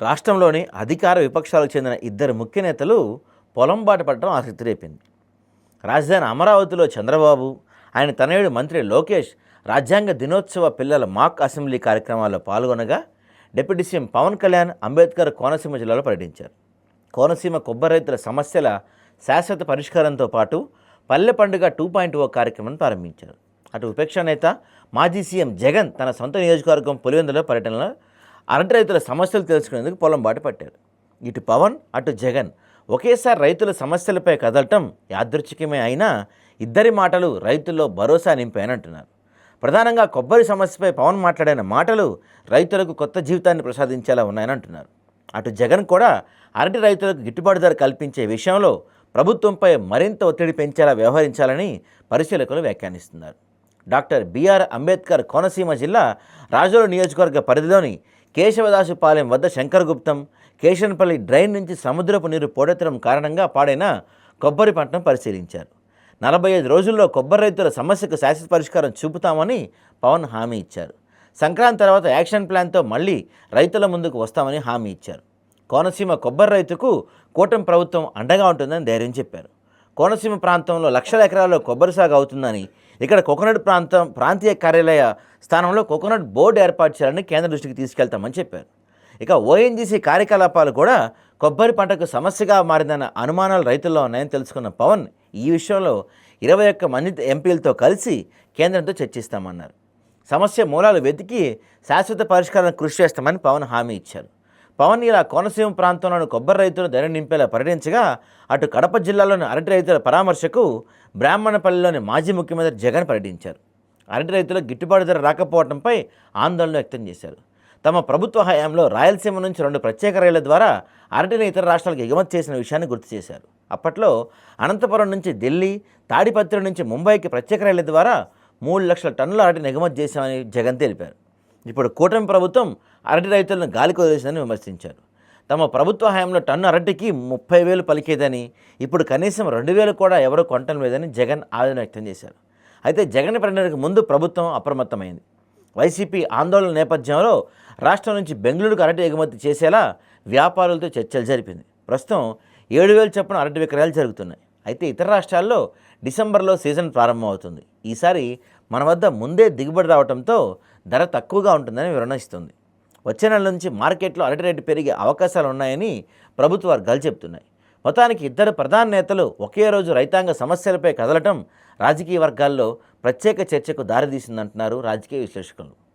రాష్ట్రంలోని అధికార విపక్షాలకు చెందిన ఇద్దరు ముఖ్య నేతలు పొలం బాట పడటం ఆసక్తి రేపింది. రాజధాని అమరావతిలో చంద్రబాబు ఆయన తనయుడు మంత్రి లోకేష్ రాజ్యాంగ దినోత్సవ పిల్లల మాక్ అసెంబ్లీ కార్యక్రమాల్లో పాల్గొనగా డిప్యూటీ సీఎం పవన్ కళ్యాణ్ అంబేద్కర్ కోనసీమ జిల్లాలో పర్యటించారు. కోనసీమ కొబ్బరి రైతుల సమస్యల శాశ్వత పరిష్కారంతో పాటు పల్లె పండుగ టూ పాయింట్ ఓ కార్యక్రమాన్ని ప్రారంభించారు. అటు విపక్ష నేత మాజీ సీఎం జగన్ తన సొంత నియోజకవర్గం పులివెందులో పర్యటనలో అరటి రైతుల సమస్యలు తెలుసుకునేందుకు పొలం బాట పట్టారు ఇటు పవన్ అటు జగన్. ఒకేసారి రైతుల సమస్యలపై కదలటం యాదృచ్ఛికమే అయినా ఇద్దరి మాటలు రైతుల్లో భరోసా నింపాయనంటున్నారు. ప్రధానంగా కొబ్బరి సమస్యపై పవన్ మాట్లాడిన మాటలు రైతులకు కొత్త జీవితాన్ని ప్రసాదించేలా ఉన్నాయని అంటున్నారు అటు జగన్ కూడా అరటి రైతులకు గిట్టుబాటు ధర కల్పించే విషయంలో ప్రభుత్వంపై మరింత ఒత్తిడి పెంచేలా వ్యవహరించాలని పరిశీలకులు వ్యాఖ్యానిస్తున్నారు. డాక్టర్ బిఆర్ అంబేద్కర్ కోనసీమ జిల్లా రాజోలు నియోజకవర్గ పరిధిలోని కేశవదాసుపాలెం వద్ద శంకరగుప్తం కేశన్పల్లి డ్రైన్ నుంచి సముద్రపు నీరు పోడెత్తడం కారణంగా పాడైన కొబ్బరి పంటను పరిశీలించారు. నలభై ఐదు రోజుల్లో కొబ్బరి రైతుల సమస్యకు శాశ్వత పరిష్కారం చూపుతామని పవన్ హామీ ఇచ్చారు. సంక్రాంతి తర్వాత యాక్షన్ ప్లాన్తో మళ్ళీ రైతుల ముందుకు వస్తామని హామీ ఇచ్చారు. కోనసీమ కొబ్బరి రైతుకు కూటమి ప్రభుత్వం అండగా ఉంటుందని ధైర్యం చెప్పారు. కోనసీమ ప్రాంతంలో లక్షల ఎకరాల్లో కొబ్బరి సాగు అవుతుందని ఇక్కడ కోకోనట్ ప్రాంతం ప్రాంతీయ కార్యాలయ స్థానంలో కోకోనట్ బోర్డు ఏర్పాటు చేయాలని కేంద్ర దృష్టికి తీసుకెళ్తామని చెప్పారు. ఇక ఓఎన్జీసీ కార్యకలాపాలు కూడా కొబ్బరి పంటకు సమస్యగా మారిందన్న అనుమానాలు రైతుల్లో ఉన్నాయని తెలుసుకున్న పవన్ ఈ విషయంలో ఇరవై ఒక్క మంది ఎంపీలతో కలిసి కేంద్రంతో చర్చిస్తామన్నారు. సమస్య మూలాలు వెతికి శాశ్వత పరిష్కారానికి కృషి చేస్తామని పవన్ హామీ ఇచ్చారు. పవన్ ఇలా కోనసీమ ప్రాంతంలోని కొబ్బరి రైతులు ధర నింపేలా పర్యటించగా అటు కడప జిల్లాలోని అరటి రైతుల పరామర్శకు బ్రాహ్మణపల్లిలోని మాజీ ముఖ్యమంత్రి జగన్ పర్యటించారు. అరటి రైతులకు గిట్టుబాటు ధర రాకపోవడంపై ఆందోళన వ్యక్తం చేశారు. తమ ప్రభుత్వ హయాంలో రాయలసీమ నుంచి రెండు ప్రత్యేక రైళ్ళ ద్వారా అరటిని ఇతర రాష్ట్రాలకు ఎగుమతి చేసిన విషయాన్ని గుర్తు చేశారు. అప్పట్లో అనంతపురం నుంచి ఢిల్లీ తాడిపత్రి నుంచి ముంబైకి ప్రత్యేక రైళ్ళ ద్వారా మూడు లక్షల టన్నుల అరటిని ఎగుమతి చేశామని జగన్ తెలిపారు. ఇప్పుడు కూటమి ప్రభుత్వం అరటి రైతులను గాలికి వదిలేసిందని విమర్శించారు. తమ ప్రభుత్వ హయాంలో టన్ను అరటికి ముప్పై వేలు పలికేదని ఇప్పుడు కనీసం రెండు వేలు కూడా ఎవరూ కొనటం లేదని జగన్ ఆవేదన వ్యక్తం చేశారు. అయితే జగన్ ప్రకటనకు ముందు ప్రభుత్వం అప్రమత్తమైంది. వైసీపీ ఆందోళన నేపథ్యంలో రాష్ట్రం నుంచి బెంగళూరుకు అరటి ఎగుమతి చేసేలా వ్యాపారులతో చర్చలు జరిపింది. ప్రస్తుతం ఏడు వేలు చొప్పున అరటి విక్రయాలు జరుగుతున్నాయి. అయితే ఇతర రాష్ట్రాల్లో డిసెంబర్లో సీజన్ ప్రారంభమవుతుంది. ఈసారి మన వద్ద ముందే దిగుబడి రావడంతో ధర తక్కువగా ఉంటుందని వివరణ ఇస్తుంది. వచ్చే నెల నుంచి మార్కెట్లో అరటి రేటు పెరిగే అవకాశాలు ఉన్నాయని ప్రభుత్వ వర్గాలు చెబుతున్నాయి మొత్తానికి ఇద్దరు ప్రధాన నేతలు ఒకే రోజు రైతాంగ సమస్యలపై కదలటం రాజకీయ వర్గాల్లో ప్రత్యేక చర్చకు దారితీసిందంటున్నారు రాజకీయ విశ్లేషకులు.